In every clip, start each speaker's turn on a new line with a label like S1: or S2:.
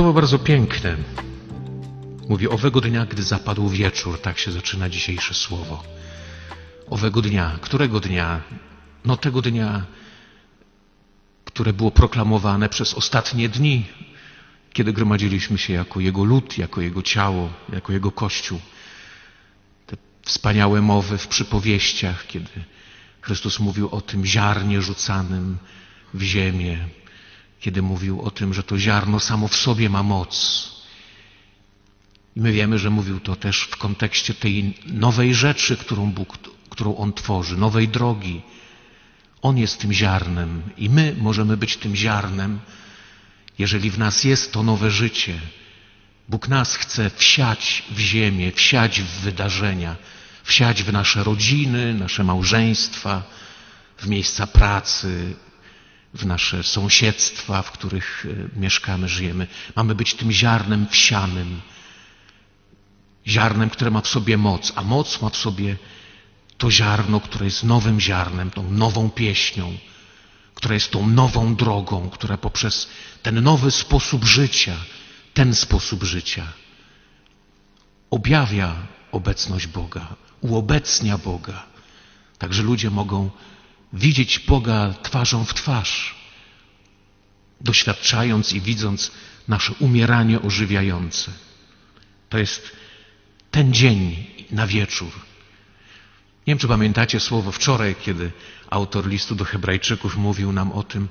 S1: Słowo bardzo piękne. Mówi owego dnia, gdy zapadł wieczór, tak się zaczyna dzisiejsze słowo. Owego dnia, którego dnia? No tego dnia, które było proklamowane przez ostatnie dni, kiedy gromadziliśmy się jako Jego lud, jako Jego ciało, jako Jego Kościół. Te wspaniałe mowy w przypowieściach, kiedy Chrystus mówił o tym ziarnie rzucanym w ziemię, kiedy mówił o tym, że to ziarno samo w sobie ma moc. I my wiemy, że mówił to też w kontekście tej nowej rzeczy, którą Bóg, którą On tworzy, nowej drogi. On jest tym ziarnem i my możemy być tym ziarnem, jeżeli w nas jest to nowe życie. Bóg nas chce wsiać w ziemię, wsiać w wydarzenia, wsiać w nasze rodziny, nasze małżeństwa, w miejsca pracy, w nasze sąsiedztwa, w których e, mieszkamy, żyjemy. Mamy być tym ziarnem wsianym, ziarnem, które ma w sobie moc, a moc ma w sobie to ziarno, które jest nowym ziarnem, tą nową pieśnią, która jest tą nową drogą, która poprzez ten nowy sposób życia, ten sposób życia objawia obecność Boga, uobecnia Boga. Także ludzie mogą widzieć Boga twarzą w twarz, doświadczając i widząc nasze umieranie ożywiające. To jest ten dzień na wieczór. Nie wiem, czy pamiętacie słowo wczoraj, kiedy autor listu do Hebrajczyków mówił nam o tym,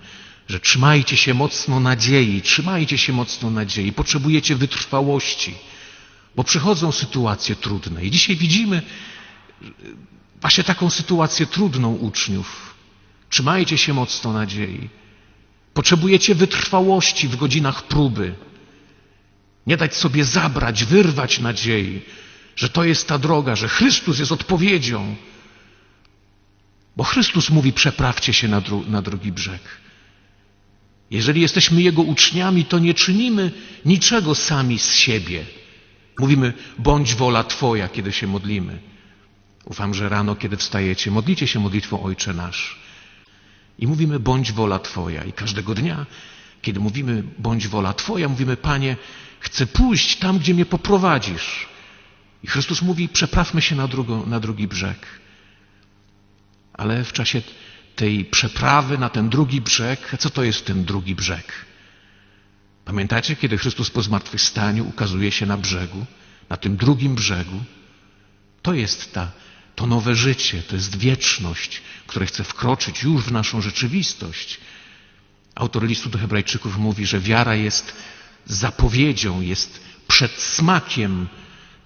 S1: że trzymajcie się mocno nadziei, trzymajcie się mocno nadziei, potrzebujecie wytrwałości, bo przychodzą sytuacje trudne. I dzisiaj widzimy właśnie taką sytuację trudną uczniów. Trzymajcie się mocno nadziei. Potrzebujecie wytrwałości w godzinach próby. Nie dać sobie zabrać, wyrwać nadziei, że to jest ta droga, że Chrystus jest odpowiedzią. Bo Chrystus mówi: przeprawcie się na, dru na drugi brzeg. Jeżeli jesteśmy Jego uczniami, to nie czynimy niczego sami z siebie. Mówimy: bądź wola Twoja, kiedy się modlimy. Ufam, że rano, kiedy wstajecie, modlicie się modlitwą Ojcze Nasz. I mówimy: bądź wola Twoja. I każdego dnia, kiedy mówimy: bądź wola Twoja, mówimy: Panie, chcę pójść tam, gdzie mnie poprowadzisz. I Chrystus mówi: przeprawmy się na, drugą, na drugi brzeg. Ale w czasie tej przeprawy na ten drugi brzeg, co to jest ten drugi brzeg? Pamiętacie, kiedy Chrystus po zmartwychwstaniu ukazuje się na brzegu, na tym drugim brzegu? To jest ta, to nowe życie, to jest wieczność, które chce wkroczyć już w naszą rzeczywistość. Autor listu do Hebrajczyków mówi, że wiara jest zapowiedzią, jest przedsmakiem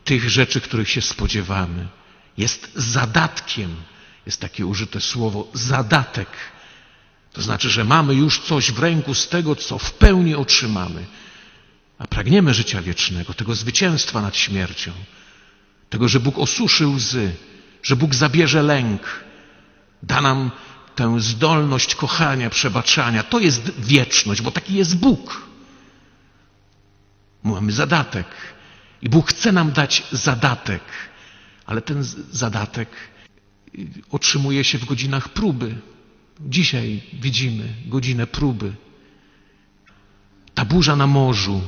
S1: tych rzeczy, których się spodziewamy. Jest zadatkiem, jest takie użyte słowo zadatek. To znaczy, że mamy już coś w ręku z tego, co w pełni otrzymamy. A pragniemy życia wiecznego, tego zwycięstwa nad śmiercią, tego, że Bóg osuszy łzy, że Bóg zabierze lęk, da nam tę zdolność kochania, przebaczania. To jest wieczność, bo taki jest Bóg. Mamy zadatek i Bóg chce nam dać zadatek, ale ten zadatek otrzymuje się w godzinach próby. Dzisiaj widzimy godzinę próby. Ta burza na morzu,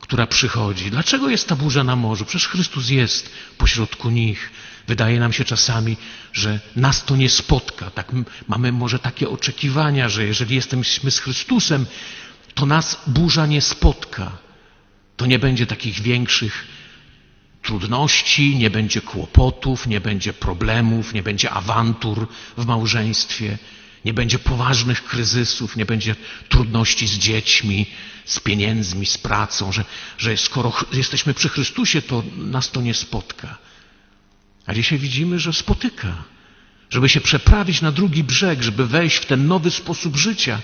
S1: która przychodzi. Dlaczego jest ta burza na morzu? Przecież Chrystus jest pośrodku nich. Wydaje nam się czasami, że nas to nie spotka. Tak, mamy może takie oczekiwania, że jeżeli jesteśmy z Chrystusem, to nas burza nie spotka. To nie będzie takich większych trudności, nie będzie kłopotów, nie będzie problemów, nie będzie awantur w małżeństwie, nie będzie poważnych kryzysów, nie będzie trudności z dziećmi, z pieniędzmi, z pracą, że, że skoro jesteśmy przy Chrystusie, to nas to nie spotka. A dzisiaj widzimy, że spotyka. Żeby się przeprawić na drugi brzeg, żeby wejść w ten nowy sposób życia,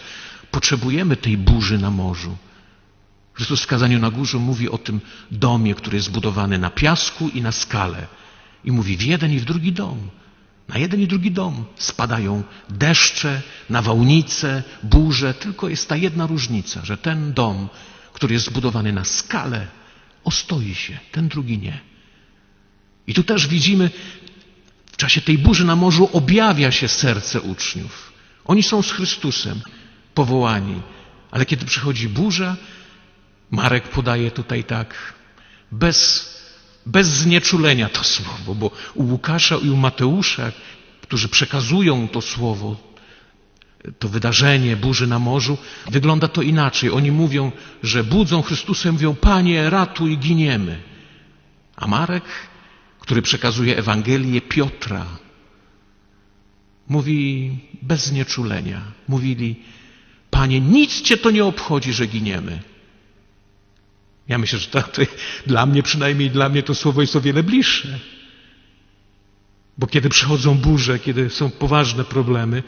S1: potrzebujemy tej burzy na morzu. Chrystus w na górze mówi o tym domie, który jest zbudowany na piasku i na skale. I mówi w jeden i w drugi dom. Na jeden i drugi dom spadają deszcze, nawałnice, burze, tylko jest ta jedna różnica, że ten dom, który jest zbudowany na skale, ostoi się, ten drugi nie. I tu też widzimy, w czasie tej burzy na morzu objawia się serce uczniów. Oni są z Chrystusem powołani, ale kiedy przychodzi burza, Marek podaje tutaj tak, bez, bez znieczulenia to słowo, bo u Łukasza i u Mateusza, którzy przekazują to słowo, to wydarzenie burzy na morzu, wygląda to inaczej. Oni mówią, że budzą Chrystusa i mówią, Panie, ratuj, giniemy. A Marek, który przekazuje Ewangelię Piotra, mówi bez znieczulenia. Mówili, Panie, nic Cię to nie obchodzi, że giniemy. Ja myślę, że to, to, dla mnie, przynajmniej dla mnie, to słowo jest o wiele bliższe. Bo kiedy przychodzą burze, kiedy są poważne problemy,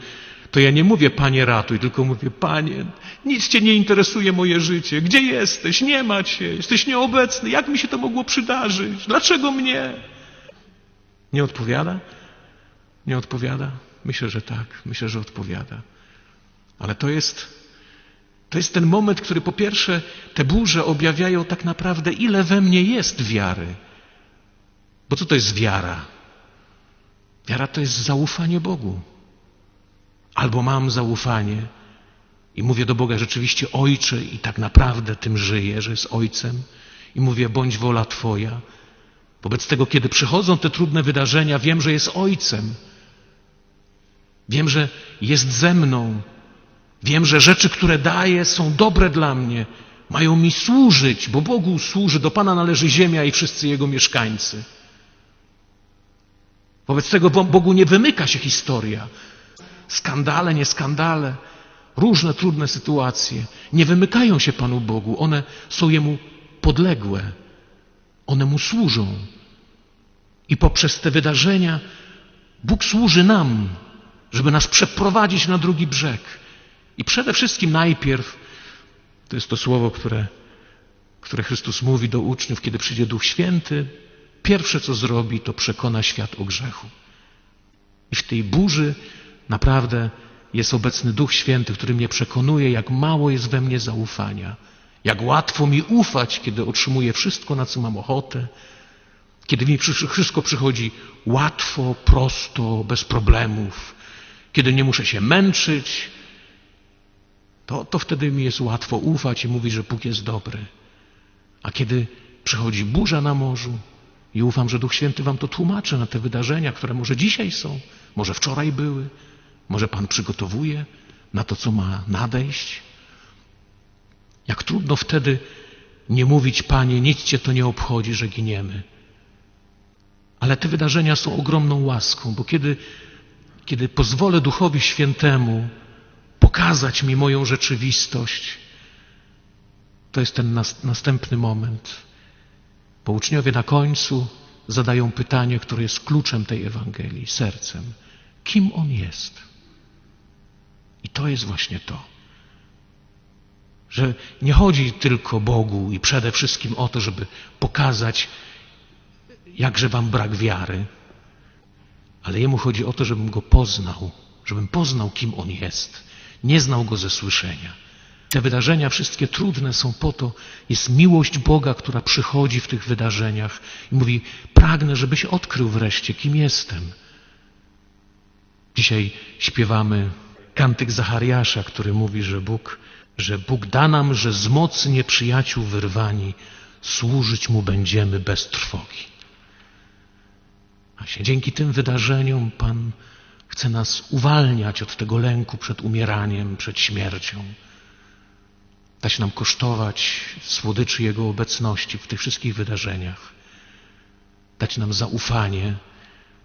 S1: to ja nie mówię, Panie, ratuj, tylko mówię, Panie, nic Cię nie interesuje moje życie. Gdzie jesteś? Nie ma Cię. Jesteś nieobecny. Jak mi się to mogło przydarzyć? Dlaczego mnie? Nie odpowiada? Nie odpowiada? Myślę, że tak. Myślę, że odpowiada. Ale to jest, to jest ten moment, który po pierwsze te burze objawiają tak naprawdę, ile we mnie jest wiary. Bo co to jest wiara? Wiara to jest zaufanie Bogu. Albo mam zaufanie i mówię do Boga rzeczywiście Ojcze i tak naprawdę tym żyję, że jest Ojcem i mówię bądź wola Twoja. Wobec tego, kiedy przychodzą te trudne wydarzenia, wiem, że jest Ojcem. Wiem, że jest ze mną. Wiem, że rzeczy, które daje, są dobre dla mnie. Mają mi służyć, bo Bogu służy, do Pana należy ziemia i wszyscy Jego mieszkańcy. Wobec tego Bogu nie wymyka się historia. Skandale, nie skandale, różne trudne sytuacje nie wymykają się Panu Bogu. One są Jemu podległe. One Mu służą. I poprzez te wydarzenia Bóg służy nam, żeby nas przeprowadzić na drugi brzeg. I przede wszystkim najpierw, to jest to słowo, które, które Chrystus mówi do uczniów, kiedy przyjdzie Duch Święty, pierwsze co zrobi, to przekona świat o grzechu. I w tej burzy naprawdę jest obecny Duch Święty, który mnie przekonuje, jak mało jest we mnie zaufania, jak łatwo mi ufać, kiedy otrzymuję wszystko, na co mam ochotę, kiedy mi wszystko przychodzi łatwo, prosto, bez problemów, kiedy nie muszę się męczyć, to, to wtedy mi jest łatwo ufać i mówić, że Bóg jest dobry. A kiedy przychodzi burza na morzu i ufam, że Duch Święty Wam to tłumaczy na te wydarzenia, które może dzisiaj są, może wczoraj były, może Pan przygotowuje na to, co ma nadejść. Jak trudno wtedy nie mówić, Panie, nic Cię to nie obchodzi, że giniemy. Ale te wydarzenia są ogromną łaską, bo kiedy, kiedy pozwolę Duchowi Świętemu pokazać mi moją rzeczywistość, to jest ten nas, następny moment. Bo uczniowie na końcu zadają pytanie, które jest kluczem tej Ewangelii, sercem. Kim On jest? I to jest właśnie to. Że nie chodzi tylko Bogu i przede wszystkim o to, żeby pokazać, jakże wam brak wiary, ale Jemu chodzi o to, żebym Go poznał, żebym poznał, kim On jest. Nie znał Go ze słyszenia. Te wydarzenia wszystkie trudne są po to, jest miłość Boga, która przychodzi w tych wydarzeniach i mówi, pragnę, żebyś odkrył wreszcie, kim jestem. Dzisiaj śpiewamy kantyk Zachariasza, który mówi, że Bóg, że Bóg da nam, że z mocy nieprzyjaciół wyrwani służyć Mu będziemy bez trwogi. Właśnie dzięki tym wydarzeniom Pan chce nas uwalniać od tego lęku przed umieraniem, przed śmiercią. Dać nam kosztować słodyczy Jego obecności w tych wszystkich wydarzeniach. Dać nam zaufanie,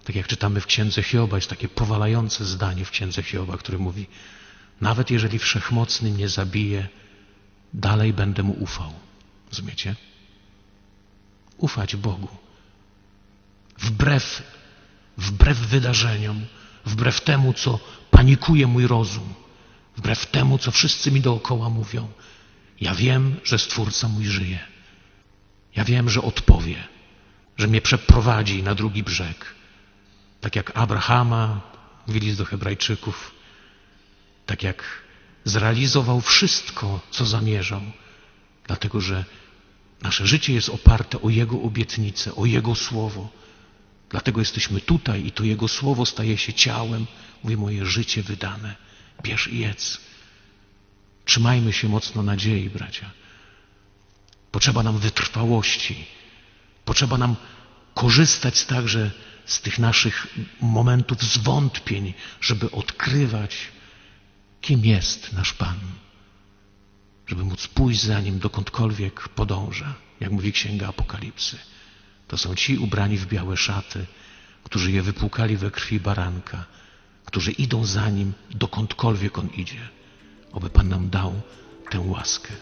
S1: tak jak czytamy w Księdze Hioba, jest takie powalające zdanie w Księdze Hioba, które mówi, nawet jeżeli Wszechmocny mnie zabije, dalej będę Mu ufał. Rozumiecie? Ufać Bogu. Wbrew, wbrew wydarzeniom, wbrew temu, co panikuje mój rozum, wbrew temu, co wszyscy mi dookoła mówią. Ja wiem, że Stwórca mój żyje. Ja wiem, że odpowie, że mnie przeprowadzi na drugi brzeg tak jak Abrahama, mówi do Hebrajczyków, tak jak zrealizował wszystko, co zamierzał, dlatego że nasze życie jest oparte o Jego obietnice, o Jego słowo. Dlatego jesteśmy tutaj i to Jego słowo staje się ciałem. Mówi moje życie wydane. Bierz i jedz. Trzymajmy się mocno nadziei, bracia. Potrzeba nam wytrwałości. Potrzeba nam korzystać także z tych naszych momentów zwątpień, żeby odkrywać, kim jest nasz Pan. Żeby móc pójść za Nim dokądkolwiek podąża, jak mówi Księga Apokalipsy. To są ci ubrani w białe szaty, którzy je wypłukali we krwi baranka, którzy idą za Nim dokądkolwiek On idzie. Oby Pan nam dał tę łaskę.